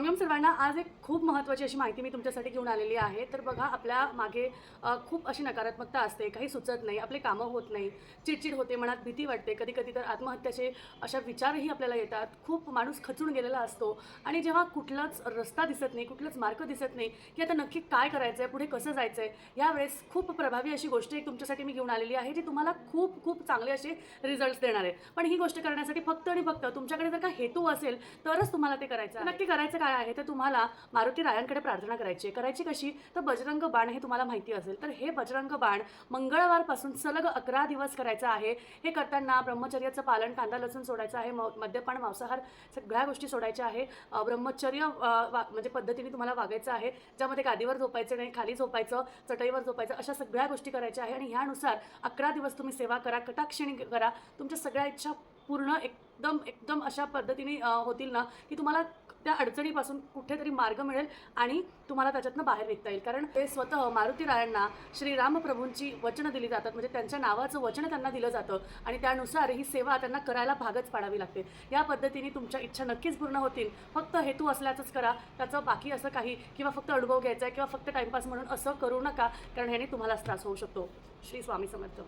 रामयम सर्वांना आज एक खूप महत्त्वाची अशी माहिती मी तुमच्यासाठी घेऊन आलेली आहे. तर बघा आपल्या मागे खूप अशी नकारात्मकता असते काही सुचत नाही आपले कामं होत नाही चिडचिड होते मनात भीती वाटते कधी कधी तर आत्महत्याचे अशा विचारही आपल्याला येतात. खूप माणूस खचून गेलेला असतो आणि जेव्हा कुठलाच रस्ता दिसत नाही कुठलाच मार्ग दिसत नाही की आता नक्की काय करायचं आहे पुढे कसं जायचं आहे यावेळेस खूप प्रभावी अशी गोष्ट एक तुमच्यासाठी मी घेऊन आलेली आहे जी तुम्हाला खूप खूप चांगले असे रिझल्ट्स देणार आहे. पण ही गोष्ट करण्यासाठी फक्त आणि फक्त तुमच्याकडे जर का हेतू असेल तरच तुम्हाला ते करायचं नक्की करायचं काय आहे तर तुम्हाला मारुती रायांकडे प्रार्थना करायची आहे. करायची कशी? तर बजरंग बाण हे तुम्हाला माहिती असेल. तर हे बजरंग बाण मंगळवारपासून सलग अकरा दिवस करायचं आहे. हे करताना ब्रह्मचर्याचं पालन कांदा लसूण सोडायचं आहे. म मद्यपान मांसाहार सगळ्या गोष्टी सोडायच्या आहे. ब्रह्मचर्य वा म्हणजे पद्धतीने तुम्हाला वागायचं आहे. ज्यामध्ये गादीवर झोपायचं नाही खाली झोपायचं चटईवर झोपायचं अशा सगळ्या गोष्टी करायच्या आहे. आणि ह्यानुसार अकरा दिवस तुम्ही सेवा करा कटाक्षणी करा. तुमच्या सगळ्या इच्छा पूर्ण एकदम एकदम अशा पद्धतीने होतील ना की तुम्हाला त्या अडचणीपासून कुठेतरी मार्ग मिळेल आणि तुम्हाला त्याच्यातनं बाहेर निघता येईल. कारण ते स्वतः मारुती रायांना श्रीरामप्रभूंची वचनं दिली जातात. म्हणजे त्यांच्या नावाचं वचन त्यांना दिलं जातं आणि त्यानुसार ही सेवा त्यांना करायला भागच पाडावी लागते. या पद्धतीने तुमच्या इच्छा नक्कीच पूर्ण होतील. फक्त हेतू असल्याचंच करा. त्याचं बाकी असं काही किंवा फक्त अनुभव घ्यायचा आहे किंवा फक्त टाईमपास म्हणून असं करू नका कारण ह्याने तुम्हालाच त्रास होऊ शकतो. श्री स्वामी समर्थ.